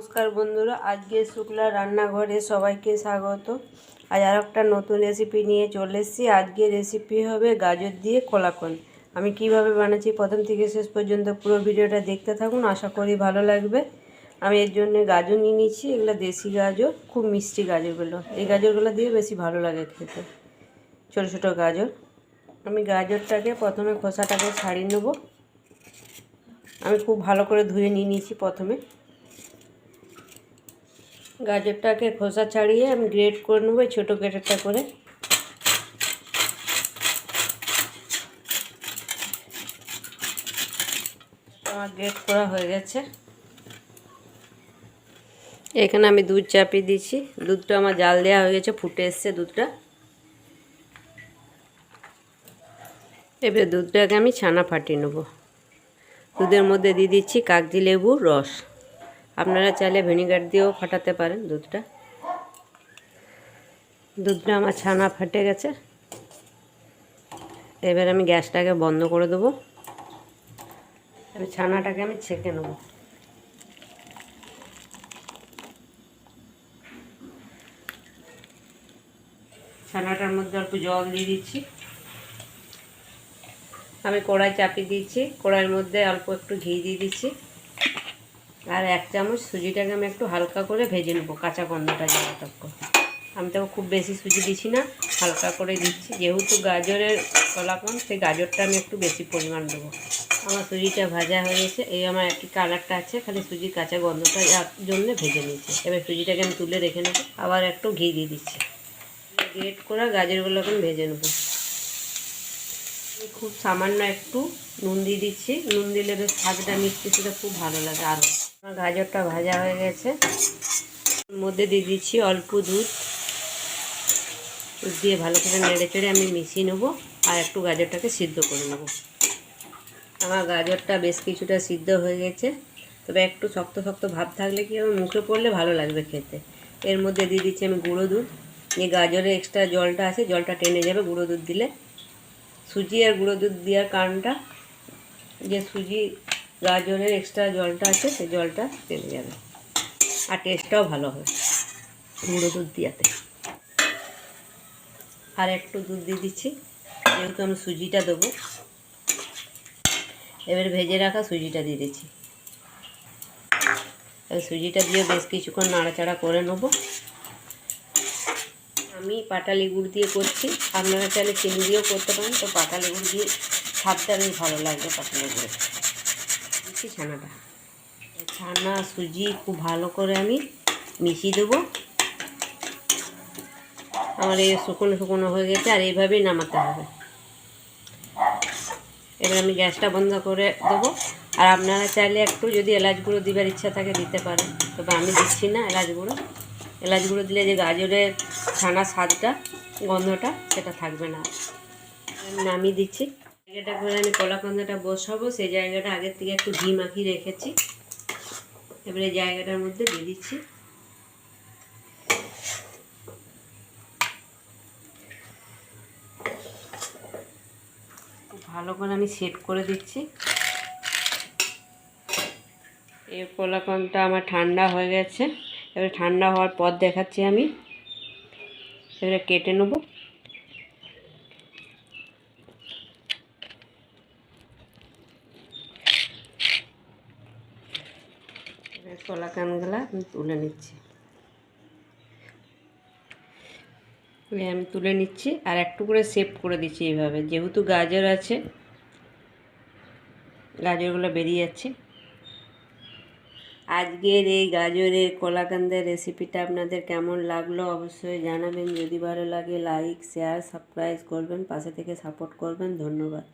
নমস্কার বন্ধুরা, আজকে শুক্লা রান্নাঘরে সবাইকে স্বাগত। আজ আর একটা নতুন রেসিপি নিয়ে চলে এসেছি। আজকে রেসিপি হবে গাজর দিয়ে কলাকন। আমি কীভাবে বানাচ্ছি প্রথম থেকে শেষ পর্যন্ত পুরো ভিডিওটা দেখতে থাকুন, আশা করি ভালো লাগবে। আমি এর জন্য গাজর নিয়ে নিচ্ছি, এগুলো দেশি গাজর, খুব মিষ্টি গাজরগুলো। এই গাজরগুলো দিয়ে বেশি ভালো লাগে খেতে। ছোটো ছোটো গাজর। আমি গাজরটাকে প্রথমে খোসাটাকে ছাড়িয়ে নেব। আমি খুব ভালো করে ধুয়ে নিয়ে নিয়েছি প্রথমে। গাজরটাকে খোসা ছাড়িয়ে আমি গ্রেট করে নেব ছোটো গ্রেটারটা করে। আমার গ্রেট করা হয়ে গেছে। এখানে আমি দুধ চাপিয়ে দিয়েছি। দুধটা আমার জাল দেওয়া হয়ে গেছে, ফুটে এসছে দুধটা। এবারে দুধটাকে আমি ছানা ফাটিয়ে নেব। দুধের মধ্যে দিয়ে দিচ্ছি কাগজি লেবুর রস। আপনারা চাইলে ভিনিগার দিয়েও ফাটাতে পারেন দুধটা। দুধটা আমার ছানা ফাটে গেছে। এবার আমি গ্যাসটাকে বন্ধ করে দেবো। এবার ছানাটাকে আমি ছেঁকে নেব। ছানাটার মধ্যে অল্প জল দিয়ে দিচ্ছি। আমি কড়াই চাপিয়ে দিচ্ছি। কড়াইয়ের মধ্যে অল্প একটু ঘি দিয়ে দিচ্ছি। আর এক চামচ সুজিটাকে আমি একটু হালকা করে ভেজে নেব, কাঁচা গন্ধটা যাওয়া তখন আমি তো খুব বেশি সুজি দিচ্ছি না, হালকা করে দিচ্ছি। যেহেতু গাজরের কলাকন সেই গাজরটা আমি একটু বেশি পরিমাণ দেবো। আমার সুজিটা ভাজা হয়ে গেছে, এই আমার একটি কালারটা আছে, খালি সুজির কাঁচা গন্ধটা জন্য ভেজে নিয়েছি। এবার সুজিটাকে আমি তুলে রেখে নেব, আবার একটু ঘি দিয়ে দিচ্ছি। গ্রেট করা গাজরগুলোকে ভেজে নেব। খুব সামান্য একটু নুন দিয়ে দিচ্ছি। নুন দিলে বেশ স্বাদটা মিষ্টি সেটা খুব ভালো লাগে আরও। আমার গাজরটা ভাজা হয়ে গেছে। মধ্যে দিয়ে দিচ্ছি অল্প দুধ। দুধ দিয়ে ভালো করে নেড়ে চেড়ে আমি মিশিয়ে নেব আর একটু গাজরটাকে সিদ্ধ করে নেব। আমার গাজরটা বেশ কিছুটা সিদ্ধ হয়ে গেছে। তবে একটু শক্ত শক্ত ভাব থাকলে কি আমার মুখে পড়লে ভালো লাগবে খেতে। এর মধ্যে দিয়ে দিচ্ছি আমি গুঁড়ো দুধ। যে গাজরে এক্সট্রা জলটা আছে, জলটা টেনে যাবে, গুঁড়ো দুধ দিলে সুজি আর গুঁড়ো দুধ দেওয়ার কারণটা, যে সুজি গাজরের এক্সট্রা জলটা আছে সেই জলটা চলে যাবে। আর টেস্টটাও ভালো হবে গুঁড়ো দুধ দিয়াতে আর একটু দুধ দিয়ে দিচ্ছি, যেহেতু আমি সুজিটা দেবো, এবার ভেজে রাখা সুজিটা দিয়ে দিচ্ছি। সুজিটা দিয়ে বেশ কিছুক্ষণ নাড়াচাড়া করে নেব। আমি পাটালি গুড় দিয়ে করছি। আপনারা চাইলে চিনি দিয়েও করতে পারেন। তো পাটালি গুড় দিয়ে স্বাদটা বেশ ভালো লাগবে পাটালি গুড়ে দিচ্ছি ছানাটা। ছানা, সুজি খুব ভালো করে আমি মিশিয়ে দেবো। আমার এই শুকনো শুকনো হয়ে গেছে, আর এইভাবেই নামাতে হবে। এবার আমি গ্যাসটা বন্ধ করে দেবো। আর আপনারা চাইলে একটু যদি এলাচ গুঁড়ো দিবার ইচ্ছা থাকে দিতে পারেন। তবে আমি দিচ্ছি না এলাচ গুঁড়ো। এলাচ গুঁড়ো দিলে যে গাজরের ছানা স্বাদটা, গন্ধটা, সেটা থাকবে না। নামিয়ে দিচ্ছি। জায়গাটা করে আমি কলাকন্দাটা বসাবো, সেই জায়গাটা আগের থেকে একটু ঘি মাখিয়ে রেখেছি। এবারে জায়গাটার মধ্যে দিয়ে দিচ্ছি। ভালো করে আমি সেট করে দিচ্ছি। এই কলাকনটা আমার ঠান্ডা হয়ে গেছে। এবারে ঠান্ডা হওয়ার পর দেখাচ্ছি আমি। এবারে কেটে নেব। কলাকানগুলা আমি তুলে নিচ্ছি। আমি তুলে নিচ্ছি আর একটু করে সেভ করে দিচ্ছি এইভাবে। যেহেতু গাজর আছে, গাজরগুলো বেরিয়ে যাচ্ছে। আজকের এই গাজরের কলাকান্দের রেসিপিটা আপনাদের কেমন লাগল অবশ্যই জানাবেন। যদি ভালো লাগে লাইক শেয়ার সাবস্ক্রাইব করবেন, পাশে থেকে সাপোর্ট করবেন। ধন্যবাদ।